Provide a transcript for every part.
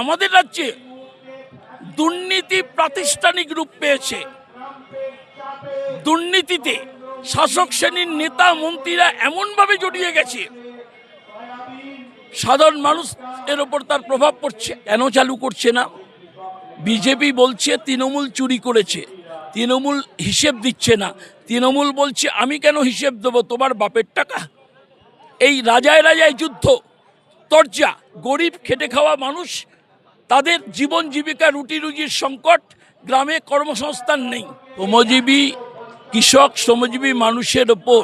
আমাদের রাজ্যে দুর্নীতি প্রাতিষ্ঠানিক রূপ পেয়েছে। দুর্নীতিতে শাসক শ্রেণির নেতা, মন্ত্রীরা এমনভাবে জড়িয়ে গেছে, সাধারণ মানুষ এর ওপর তার প্রভাব পড়ছে। কেন চালু করছে না? বিজেপি বলছে তৃণমূল চুরি করেছে। তৃণমূল হিসেব দিচ্ছে না। তৃণমূল বলছে, আমি কেন হিসেব দেবো? তোমার বাপের টাকা? এই রাজায় রাজায় যুদ্ধ, তরজা, গরিব খেটে খাওয়া মানুষ তাদের জীবন জীবিকা রুটি রুজির সংকট গ্রামে কর্মসংস্থান নেই। শ্রমজীবী কৃষক, শ্রমজীবী মানুষের ওপর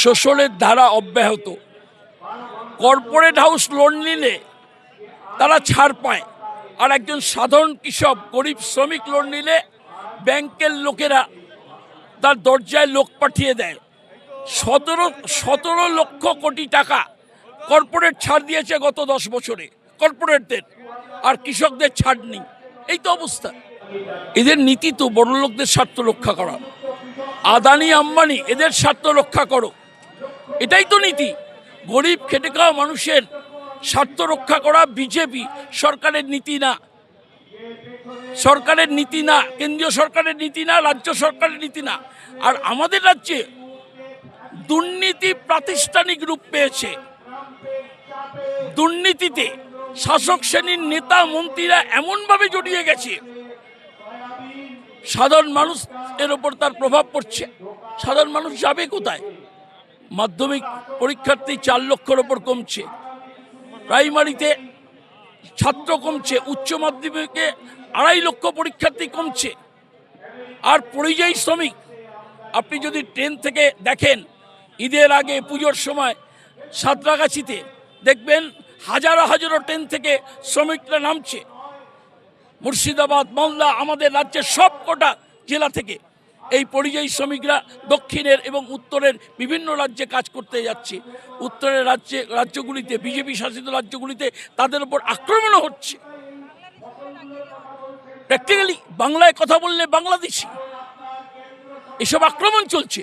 শোষণের ধারা অব্যাহত। কর্পোরেট হাউস লোন নিলে তারা ছাড় পায়। আর একজন সাধারণ কৃষক, গরিব শ্রমিক লোন নিলে ব্যাংকের লোকেরা তার দরজায় লোক পাঠিয়ে দেয়। সতেরো সতেরো লক্ষ কোটি টাকা কর্পোরেট ছাড় দিয়েছে গত দশ বছরে। কর্পোরেটদের আর কৃষকদের ছাড় নেই। এই তো অবস্থা। এদের নীতি তো বড় লোকদের স্বার্থ রক্ষা করা। আদানি, আম্বানি, এদের স্বার্থ রক্ষা করো। এটাই তো নীতি। গরিব, খেটে খাওয়া মানুষের স্বার্থ রক্ষা করা বিজেপি সরকারের নীতি না। সরকারের নীতি না, কেন্দ্রীয় সরকারের নীতি না, রাজ্য সরকারের নীতি না। আর আমাদের রাজ্যে দুর্নীতি প্রাতিষ্ঠানিক রূপ পেয়েছে। দুর্নীতিতে শাসক শ্রেণির নেতা, মন্ত্রীরা এমনভাবে জড়িয়ে গেছে। সাধারণ মানুষ এর ওপর তার প্রভাব পড়ছে। সাধারণ মানুষ যাবে কোথায়? মাধ্যমিক পরীক্ষার্থী চার লক্ষর ওপর কমছে। প্রাইমারিতে ছাত্র কমছে, উচ্চ মাধ্যমিকে আড়াই লক্ষ পরীক্ষার্থী কমছে। আর পরিযায়ী শ্রমিক, আপনি যদি ট্রেন থেকে দেখেন, ঈদের আগে পুজোর সময় সাঁতরাগাছিতে দেখবেন হাজারো হাজারো ট্রেন থেকে শ্রমিকরা নামছে। মুর্শিদাবাদ, মালদা আমাদের রাজ্যের সব কটা জেলা থেকে এই পরিযায়ী শ্রমিকরা দক্ষিণের এবং উত্তরের বিভিন্ন রাজ্যে কাজ করতে যাচ্ছে। উত্তরের রাজ্যে, রাজ্যগুলিতে, বিজেপি শাসিত রাজ্যগুলিতে তাদের উপর আক্রমণও হচ্ছে। প্র্যাকটিক্যালি বাংলায় কথা বললে বাংলাদেশি। এসব আক্রমণ চলছে।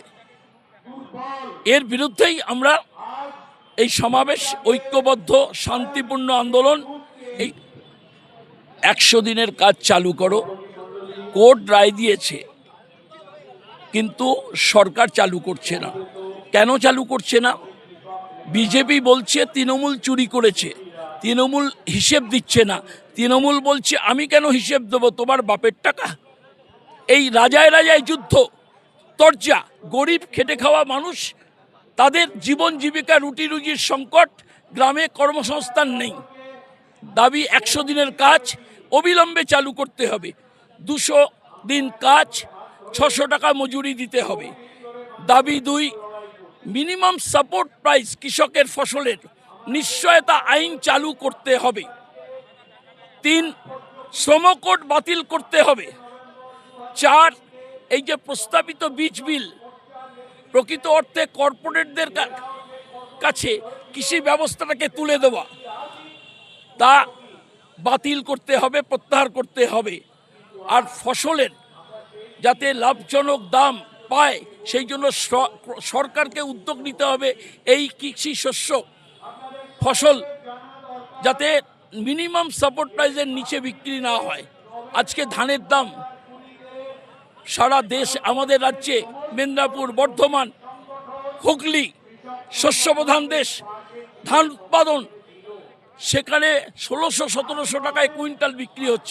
এর বিরুদ্ধেই আমরা এই সমাবেশ ঐক্যবদ্ধ, শান্তিপূর্ণ আন্দোলন, এই একশো দিনের কাজ চালু করো। কোর্ট রায় দিয়েছে, কিন্তু সরকার চালু করছে না। কেন চালু করছে না? বিজেপি বলছে তৃণমূল চুরি করেছে, তৃণমূল হিসেব দিচ্ছে না। তৃণমূল বলছে, আমি কেন হিসেব দেবো? তোমার বাপের টাকা? এই রাজায় রাজায় যুদ্ধ, তরজা, গরিব খেটে খাওয়া মানুষ তাদের জীবন জীবিকা রুটি রুজির সংকট গ্রামে কর্মসংস্থান নেই। দাবি একশো দিনের কাজ অবিলম্বে চালু করতে হবে। দুশো দিন কাজ ছশো টাকা মজুরি দিতে হবে। দাবি দুই, মিনিমাম সাপোর্ট প্রাইস কৃষকের ফসলের নিশ্চয়তা আইন চালু করতে হবে। তিন শ্রমকোট বাতিল করতে হবে। চার, এই যে প্রস্তাবিত বীজ বিল প্রকৃত অর্থে কর্পোরেটদের কাছে কৃষি ব্যবস্থাটাকে তুলে দেওয়া। তা বাতিল করতে হবে, প্রত্যাহার করতে হবে। আর ফসলের যাতে লাভজনক দাম পায়, সেই জন্য সরকারকে উদ্যোগ নিতে হবে এই কৃষি শস্য ফসল যাতে মিনিমাম সাপোর্ট প্রাইসের নিচে বিক্রি না হয়। আজকে ধানের দাম সারা দেশ, আমাদের রাজ্যে মেদিনীপুর, বর্ধমান, হুগলি, শস্যপ্রধান দেশ, ধান উৎপাদন, সেখানে ষোলোশো সতেরোশো টাকায় কুইন্টাল বিক্রি হচ্ছে।